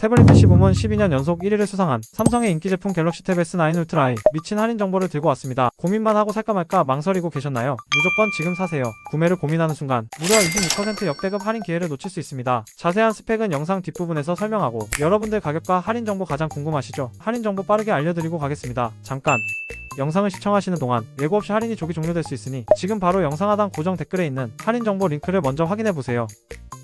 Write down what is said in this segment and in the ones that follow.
태블릿 PC 부문 12년 연속 1위를 수상한 삼성의 인기 제품 갤럭시 탭 S9 울트라이 미친 할인 정보를 들고 왔습니다. 고민만 하고 살까 말까 망설이고 계셨나요? 무조건 지금 사세요. 구매를 고민하는 순간 무려 26% 역대급 할인 기회를 놓칠 수 있습니다. 자세한 스펙은 영상 뒷부분에서 설명하고 여러분들 가격과 할인 정보 가장 궁금하시죠? 할인 정보 빠르게 알려드리고 가겠습니다. 잠깐 영상을 시청하시는 동안 예고 없이 할인이 조기 종료될 수 있으니 지금 바로 영상 하단 고정 댓글에 있는 할인 정보 링크를 먼저 확인해 보세요.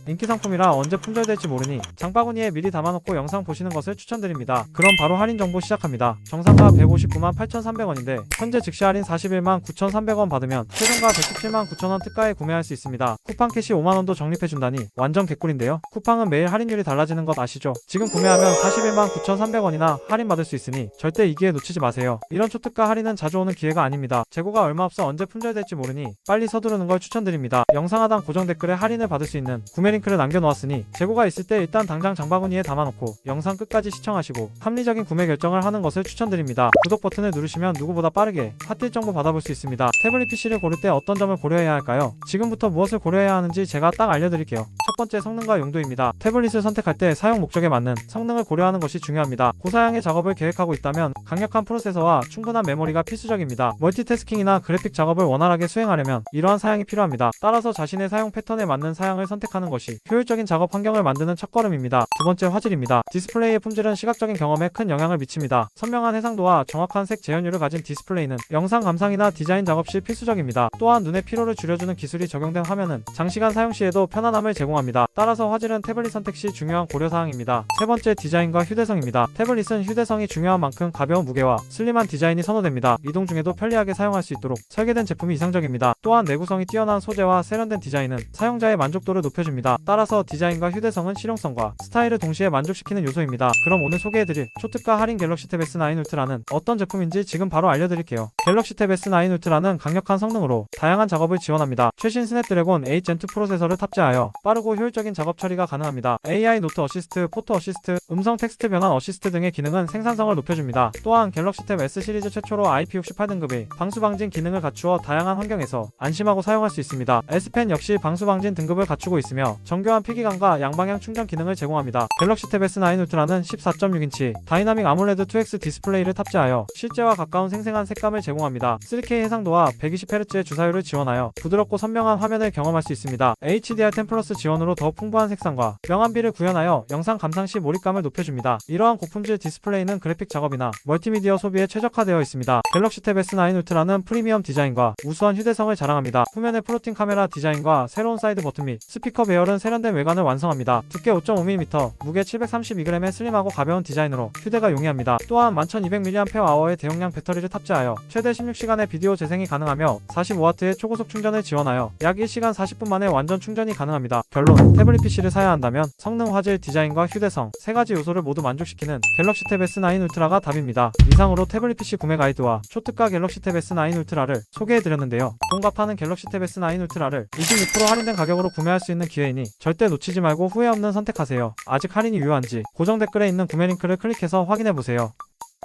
인기 상품이라 언제 품절될지 모르니 장바구니에 미리 담아놓고 영상 보시는 것을 추천드립니다. 그럼 바로 할인 정보 시작합니다. 정상가 159만 8,300원인데 현재 즉시 할인 41만 9,300원 받으면 최종가 117만 9,000원 특가에 구매할 수 있습니다. 쿠팡 캐시 5만원도 적립해준다니 완전 개꿀인데요. 쿠팡은 매일 할인율이 달라지는 것 아시죠? 지금 구매하면 41만 9,300원이나 할인 받을 수 있으니 절대 이 기회 놓치지 마세요. 이런 초특가 할인은 자주 오는 기회가 아닙니다. 재고가 얼마 없어 언제 품절될지 모르니 빨리 서두르는 걸 추천드립니다. 영상 하단 고정 댓글에 할인을 받을 수 있는 구매 링크를 남겨놓았으니 재고가 있을 때 일단 당장 장바구니에 담아놓고 영상 끝까지 시청하시고 합리적인 구매 결정을 하는 것을 추천드립니다. 구독 버튼을 누르시면 누구보다 빠르게 핫딜 정보 받아볼 수 있습니다. 태블릿 PC를 고를 때 어떤 점을 고려해야 할까요? 지금부터 무엇을 고려해야 하는지 제가 딱 알려드릴게요. 첫 번째 성능과 용도입니다. 태블릿을 선택할 때 사용 목적에 맞는 성능을 고려하는 것이 중요합니다. 고사양의 작업을 계획하고 있다면 강력한 프로세서와 충분한 메모리가 필수적입니다. 멀티태스킹이나 그래픽 작업을 원활하게 수행하려면 이러한 사양이 필요합니다. 따라서 자신의 사용 패턴에 맞는 사양을 선택하는 것이 효율적인 작업 환경을 만드는 첫걸음입니다. 두 번째 화질입니다. 디스플레이의 품질은 시각적인 경험에 큰 영향을 미칩니다. 선명한 해상도와 정확한 색 재현율을 가진 디스플레이는 영상 감상이나 디자인 작업 시 필수적입니다. 또한 눈의 피로를 줄여주는 기술이 적용된 화면은 장시간 사용 시에도 편안함을 제공합니다. 따라서 화질은 태블릿 선택 시 중요한 고려사항입니다. 세 번째 디자인과 휴대성입니다. 태블릿은 휴대성이 중요한 만큼 가벼운 무게와 슬림한 디자인이 선호됩니다. 이동 중에도 편리하게 사용할 수 있도록 설계된 제품이 이상적입니다. 또한 내구성이 뛰어난 소재와 세련된 디자인은 사용자의 만족도를 높여줍니다. 따라서 디자인과 휴대성은 실용성과 스타일을 동시에 만족시키는 요소입니다. 그럼 오늘 소개해드릴 초특가 할인 갤럭시 탭 S9 울트라는 어떤 제품인지 지금 바로 알려드릴게요. 갤럭시 탭 S9 울트라는 강력한 성능으로 다양한 작업을 지원합니다. 최신 스냅드래곤 8 젠2 프로세서를 탑재하여 빠르고 효율적인 작업 처리가 가능합니다. AI 노트 어시스트, 포토 어시스트, 음성 텍스트 변환 어시스트 등의 기능은 생산성을 높여줍니다. 또한 갤럭시 탭 S 시리즈 최초로 IP68 등급의 방수 방진 기능을 갖추어 다양한 환경에서 안심하고 사용할 수 있습니다. S펜 역시 방수 방진 등급을 갖추고 있으며 정교한 피기감과 양방향 충전 기능을 제공합니다. 갤럭시 탭 S9 울트라는 14.6인치 다이나믹 아몰레드 2X 디스플레이를 탑재하여 실제와 가까운 생생한 색감을 제공합니다. 3K 해상도와 120Hz의 주사율을 지원하여 부드럽고 선명한 화면을 경험할 수 있습니다. HDR10 플러스 지원으로 더 풍부한 색상과 명암비를 구현하여 영상 감상 시 몰입감을 높여줍니다. 이러한 고품질 디스플레이는 그래픽 작업이나 멀티미디어 소비에 최적화되어 있습니다. 갤럭시 탭 S9 울트라는 프리미엄 디자인과 우수한 휴대성을 자랑합니다. 후면의 플로팅 카메라 디자인과 새로운 사이드 버튼 및 스피커 배열은 세련된 외관을 완성합니다. 두께 5.5mm, 무게 732g의 슬림하고 가벼운 디자인으로 휴대가 용이합니다. 또한 11200mAh의 대용량 배터리를 탑재하여 최대 16시간의 비디오 재생이 가능하며 45W의 초고속 충전을 지원하여 약 1시간 40분 만에 완전 충전이 가능합니다. 결론, 태블릿 PC를 사야 한다면 성능, 화질, 디자인과 휴대성 세 가지 요소를 모두 만족시키는 갤럭시 탭 S9 울트라가 답입니다. 이상으로 태블릿 PC 구매 가이드와 초특가 갤럭시 탭 S9 울트라를 소개해드렸는데요. 돈과 파는 갤럭시 탭 S9 울트라를 26% 할인된 가격으로 구매할 수 있는 기회이니 절대 놓치지 말고 후회 없는 선택하세요. 아직 할인이 유효한지 고정 댓글에 있는 구매 링크를 클릭해서 확인해보세요.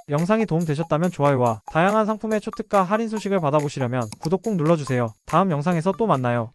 영상이 도움되셨다면 좋아요와 다양한 상품의 초특가 할인 소식을 받아보시려면 구독 꼭 눌러주세요. 다음 영상에서 또 만나요.